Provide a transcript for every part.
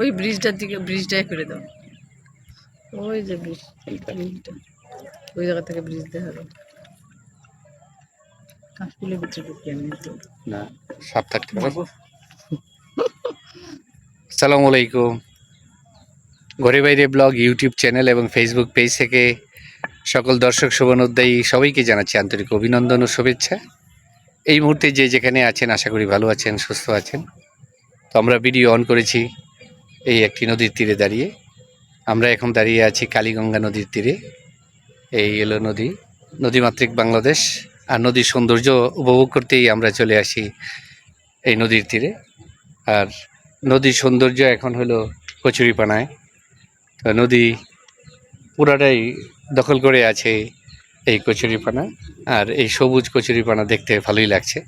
ওই ব্রিজটার দিকে ব্রিজটাই করে দাও। ওই যে ব্রিজ ওই জায়গা থেকে ব্রিজ দেখা যাবে কাশফুলের ভিতরে ঢুকি আমি তো না সাপ থাকতে পারে। আসসালামু আলাইকুম। ঘরে বাইরে ব্লগ ইউটিউব চ্যানেল এবং ফেসবুক পেজ থেকে সকল দর্শক শুভনোদ্দায়ী সবাইকে জানাচ্ছি আন্তরিক অভিনন্দন ও শুভেচ্ছা। এই মুহূর্তে যে যেখানে আছেন আশা করি ভালো আছেন সুস্থ আছেন। তো আমরা ভিডিও অন করেছি। এই একটি নদীর তীরে দাঁড়িয়ে। আমরা এখন দাঁড়িয়ে আছি কালীগঙ্গা নদীর তীরে। এই এলো নদী, নদীমাতৃক বাংলাদেশ। আর নদীর সৌন্দর্য উপভোগ করতেই আমরা চলে আসি এই নদীর তীরে। আর নদীর সৌন্দর্য এখন হলো কচুরিপানায়। নদী পুরাটাই দখল করে আছে এই কচুরিপানা। আর এই সবুজ কচুরিপানা দেখতে ভালোই লাগছে।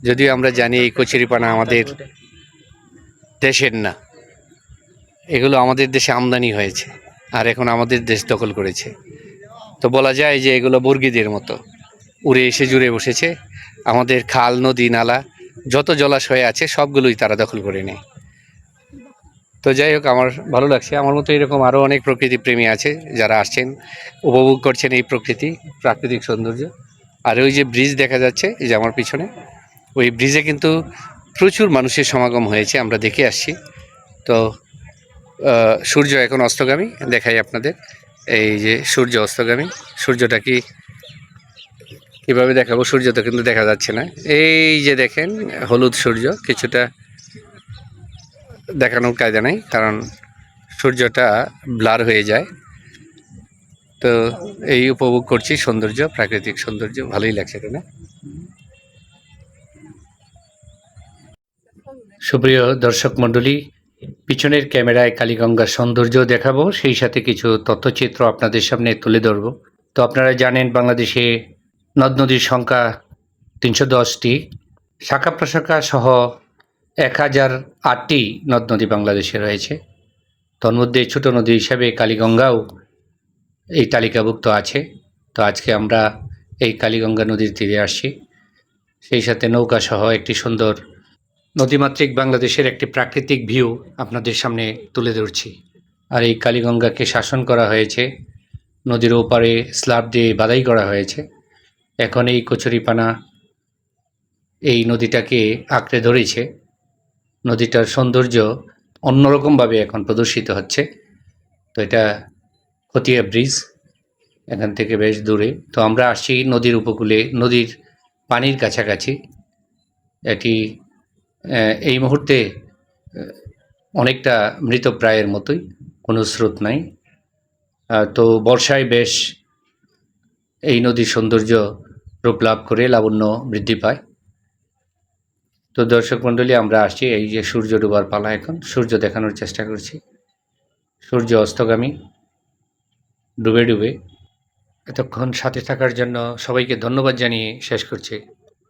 যদিও আমরা জানি এই কচুরিপানা আমাদের দেশের না। এগুলো আমাদের দেশে আমদানি হয়েছে আর এখন আমাদের দেশ দখল করেছে। তো বলা যায় যে এগুলো বর্গিদের মতো। উড়ে এসে জুড়ে বসেছে। আমাদের খাল, নদী, নালা, যত জলাশয় আছে সবগুলোই তারা দখল করে নেয়। তো যাই হোক, আমার ভালো লাগছে। আমার মতো এরকম আরও অনেক প্রকৃতি প্রেমী আছে যারা আসছেন, উপভোগ করছেন এই প্রকৃতি, প্রাকৃতিক সৌন্দর্য। আর ওই যে ব্রিজ দেখা যাচ্ছে, এই যে আমার পিছনে, ওই ব্রিজে কিন্তু প্রচুর মানুষের সমাগম হয়েছে, আমরা দেখে আসছি। তো সূর্য এখন অস্তগামী, দেখাই আপনাদের। এই যে সূর্য অস্তগামী, সূর্যটা কি কীভাবে দেখাবো? সূর্য তো কিন্তু দেখা যাচ্ছে না। এই যে দেখেন, হলুদ সূর্য, কিছুটা দেখানোর কায়দা নেই, কারণ সূর্যটা ব্লার হয়ে যায়। তো এই উপভোগ করছি, সৌন্দর্য, প্রাকৃতিক সৌন্দর্য, ভালোই লাগছে তাই না সুপ্রিয় দর্শক মণ্ডলী পিছনের ক্যামেরায় কালীগঙ্গার সৌন্দর্য দেখাবো, সেই সাথে কিছু তথ্যচিত্র আপনাদের সামনে তুলে ধরবো। তো আপনারা জানেন বাংলাদেশে নদ নদীর সংখ্যা তিনশো দশটি, শাখা প্রশাখা সহ এক হাজার আটটি নদ নদী বাংলাদেশে রয়েছে। তন্মধ্যে ছোট নদী হিসাবে কালীগঙ্গাও এই তালিকাভুক্ত আছে। তো আজকে আমরা এই কালীগঙ্গা নদীর তীরে আসছি। সেই সাথে নৌকা সহ একটি সুন্দর নদীমাতৃক বাংলাদেশের একটি প্রাকৃতিক ভিউ আপনাদের সামনে তুলে ধরছি। আর এই কালীগঙ্গাকে শাসন করা হয়েছে, নদীর ওপারে স্ল্যাব দিয়ে বাধাই করা হয়েছে। এখন এই কচুরিপানা এই নদীটাকে আঁকড়ে ধরেছে। নদীটার সৌন্দর্য অন্যরকমভাবে এখন প্রদর্শিত হচ্ছে। তো এটা খতিয়া ব্রিজ, এখান থেকে বেশ দূরে। তো আমরা আসছি নদীর উপকূলে, নদীর পানির কাছাকাছি। এটি এই মুহূর্তে অনেকটা মৃতপ্রায়ের মতোই, কোনো স্রোত নাই। তো বর্ষায় বেশ এই নদীর সৌন্দর্য রূপ লাভ করে লাবণ্য বৃদ্ধি পায়। তো দর্শক মণ্ডলী, আমরা আসছি এই যে সূর্য ডুবার পালা এখন। সূর্য দেখানোর চেষ্টা করছি। সূর্য অস্তগামী, ডুবে ডুবে। এতক্ষণ সাথে থাকার জন্য সবাইকে ধন্যবাদ জানিয়ে শেষ করছি।